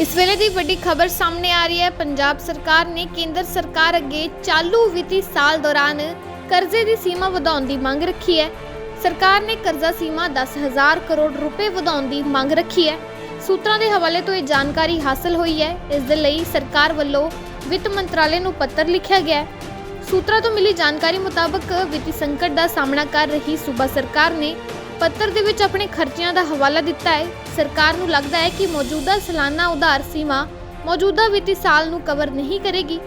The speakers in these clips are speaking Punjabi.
ਇਸ ਵੇਲੇ ਦੀ ਵੱਡੀ ਖਬਰ ਸਾਹਮਣੇ ਆ ਰਹੀ ਹੈ। ਪੰਜਾਬ ਸਰਕਾਰ ਨੇ ਕੇਂਦਰ ਸਰਕਾਰ ਅੱਗੇ ਚਾਲੂ ਵਿੱਤੀ ਸਾਲ ਦੌਰਾਨ ਕਰਜ਼ੇ ਦੀ ਸੀਮਾ ਵਧਾਉਣ ਦੀ ਮੰਗ ਰੱਖੀ ਹੈ। ਸਰਕਾਰ ਨੇ ਕਰਜ਼ਾ ਸੀਮਾ 10000 ਕਰੋੜ ਰੁਪਏ ਵਧਾਉਣ ਦੀ ਮੰਗ ਰੱਖੀ ਹੈ। ਸੂਤਰਾਂ ਦੇ ਹਵਾਲੇ ਤੋਂ ਇਹ ਜਾਣਕਾਰੀ ਹਾਸਲ ਹੋਈ ਹੈ। ਇਸ ਦੇ ਲਈ ਸਰਕਾਰ ਵੱਲੋਂ ਵਿੱਤ ਮੰਤਰਾਲੇ ਨੂੰ ਪੱਤਰ ਲਿਖਿਆ ਗਿਆ ਹੈ। ਸੂਤਰਾਂ ਤੋਂ ਮਿਲੀ ਜਾਣਕਾਰੀ ਮੁਤਾਬਕ ਵਿੱਤੀ ਸੰਕਟ ਦਾ ਸਾਹਮਣਾ ਕਰ ਰਹੀ ਸੂਬਾ ਸਰਕਾਰ ਨੇ ਪੱਤਰ ਦੇ ਵਿੱਚ ਆਪਣੇ ਖਰਚਿਆਂ ਦਾ ਹਵਾਲਾ ਦਿੱਤਾ ਹੈ। ਸਰਕਾਰ ਨੂੰ ਲੱਗਦਾ ਹੈ ਕਿ ਮੌਜੂਦਾ ਸਾਲਾਨਾ ਉਧਾਰ ਸੀਮਾ ਮੌਜੂਦਾ ਵਿੱਤੀ ਸਾਲ ਨੂੰ ਕਵਰ ਨਹੀਂ ਕਰੇਗੀ।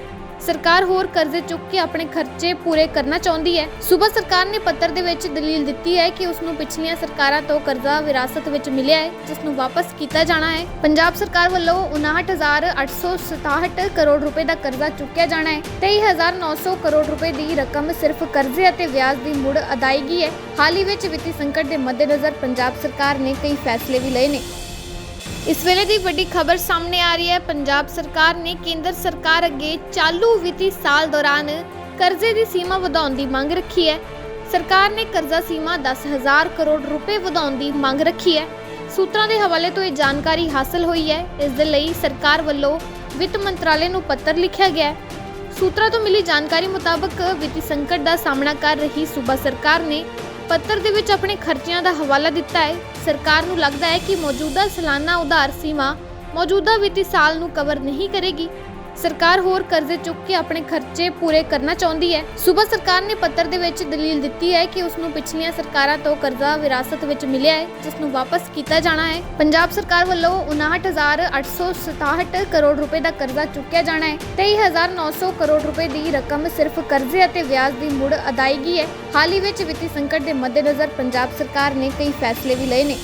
ਸਰਕਾਰ ਹੋਰ ਕਰਜ਼ੇ ਚੁੱਕ ਕੇ ਆਪਣੇ ਖਰਚੇ ਪੂਰੇ ਕਰਨਾ ਚਾਹੁੰਦੀ ਹੈ। ਸੂਬਾ ਸਰਕਾਰ ਨੇ ਪੱਤਰ ਦੇ ਵਿੱਚ ਦਲੀਲ ਦਿੱਤੀ ਹੈ ਕਿ ਉਸ ਨੂੰ ਪਿਛਲੀਆਂ ਸਰਕਾਰਾਂ ਤੋਂ ਕਰਜ਼ਾ ਵਿਰਾਸਤ ਵਿੱਚ ਮਿਲਿਆ ਹੈ, ਜਿਸ ਨੂੰ ਵਾਪਸ ਕੀਤਾ ਜਾਣਾ ਹੈ। ਪੰਜਾਬ ਸਰਕਾਰ ਵੱਲੋਂ 59867 ਕਰੋੜ ਰੁਪਏ ਦਾ ਕਰਜ਼ਾ ਚੁੱਕਿਆ ਜਾਣਾ ਹੈ। 23900 ਕਰੋੜ ਰੁਪਏ ਦੀ ਰਕਮ ਸਿਰਫ ਕਰਜ਼ੇ ਅਤੇ ਵਿਆਜ ਦੀ ਮੁੜ ਅਦਾਇਗੀ ਹੈ। ਹਾਲ ਹੀ ਵਿੱਚ ਵਿੱਤੀ ਸੰਕਟ ਦੇ ਮੱਦੇਨਜ਼ਰ ਪੰਜਾਬ ਸਰਕਾਰ ਨੇ ਕਈ ਫੈਸਲੇ ਵੀ ਲਏ ਨੇ। ਇਸ ਵੇਲੇ ਦੀ ਵੱਡੀ ਖਬਰ ਸਾਹਮਣੇ ਆ ਰਹੀ ਹੈ। ਪੰਜਾਬ ਸਰਕਾਰ ਨੇ ਕੇਂਦਰ ਸਰਕਾਰ ਅੱਗੇ ਚਾਲੂ ਵਿੱਤੀ ਸਾਲ ਦੌਰਾਨ ਕਰਜ਼ੇ ਦੀ ਸੀਮਾ ਵਧਾਉਣ ਦੀ ਮੰਗ ਰੱਖੀ ਹੈ। ਸਰਕਾਰ ਨੇ ਕਰਜ਼ਾ ਸੀਮਾ 10000 ਕਰੋੜ ਰੁਪਏ ਵਧਾਉਣ ਦੀ ਮੰਗ ਰੱਖੀ ਹੈ। ਸੂਤਰਾਂ ਦੇ ਹਵਾਲੇ ਤੋਂ ਇਹ ਜਾਣਕਾਰੀ ਹਾਸਲ ਹੋਈ ਹੈ। ਇਸ ਦੇ ਲਈ ਸਰਕਾਰ ਵੱਲੋਂ ਵਿੱਤ ਮੰਤਰਾਲੇ ਨੂੰ ਪੱਤਰ ਲਿਖਿਆ ਗਿਆ ਹੈ। ਸੂਤਰਾਂ ਤੋਂ ਮਿਲੀ ਜਾਣਕਾਰੀ ਮੁਤਾਬਕ ਵਿੱਤੀ ਸੰਕਟ ਦਾ ਸਾਹਮਣਾ ਕਰ ਰਹੀ ਸੂਬਾ ਸਰਕਾਰ ਨੇ ਪੱਤਰ ਦੇ ਵਿੱਚ ਆਪਣੇ ਖਰਚਿਆਂ ਦਾ ਹਵਾਲਾ ਦਿੱਤਾ ਹੈ। ਸਰਕਾਰ ਨੂੰ ਲੱਗਦਾ ਹੈ ਕਿ ਮੌਜੂਦਾ ਸਾਲਾਨਾ ਉਧਾਰ ਸੀਮਾ ਮੌਜੂਦਾ ਵਿੱਤੀ ਸਾਲ ਨੂੰ ਕਵਰ ਨਹੀਂ ਕਰੇਗੀ। ਸਰਕਾਰ ਹੋਰ ਕਰਜ਼ੇ ਚੁੱਕ ਕੇ ਆਪਣੇ ਖਰਚੇ ਪੂਰੇ ਕਰਨਾ ਚਾਹੁੰਦੀ ਹੈ। ਸੂਬਾ ਸਰਕਾਰ ਨੇ ਪੱਤਰ ਦੇ ਵਿੱਚ ਦਲੀਲ ਦਿੱਤੀ ਹੈ ਕਿ ਉਸ ਨੂੰ ਪਿਛਲੀਆਂ ਸਰਕਾਰਾਂ ਤੋਂ ਕਰਜ਼ਾ ਵਿਰਾਸਤ ਵਿੱਚ ਮਿਲਿਆ ਹੈ ਜਿਸ ਨੂੰ ਵਾਪਸ ਕੀਤਾ ਜਾਣਾ ਹੈ। ਪੰਜਾਬ ਸਰਕਾਰ ਵੱਲੋਂ 59867 ਕਰੋੜ ਰੁਪਏ ਦਾ ਕਰਜ਼ਾ ਚੁੱਕਿਆ ਜਾਣਾ ਹੈ। 23900 ਕਰੋੜ ਰੁਪਏ ਦੀ ਰਕਮ ਸਿਰਫ ਕਰਜ਼ੇ ਅਤੇ ਵਿਆਜ ਦੀ ਮੁੜ ਅਦਾਇਗੀ ਹੈ। ਹਾਲ ਹੀ ਵਿੱਚ ਵਿੱਤੀ ਸੰਕਟ ਦੇ ਮੱਦੇਨਜ਼ਰ ਪੰਜਾਬ ਸਰਕਾਰ ਨੇ ਕਈ ਫੈਸਲੇ ਵੀ ਲਏ ਨੇ।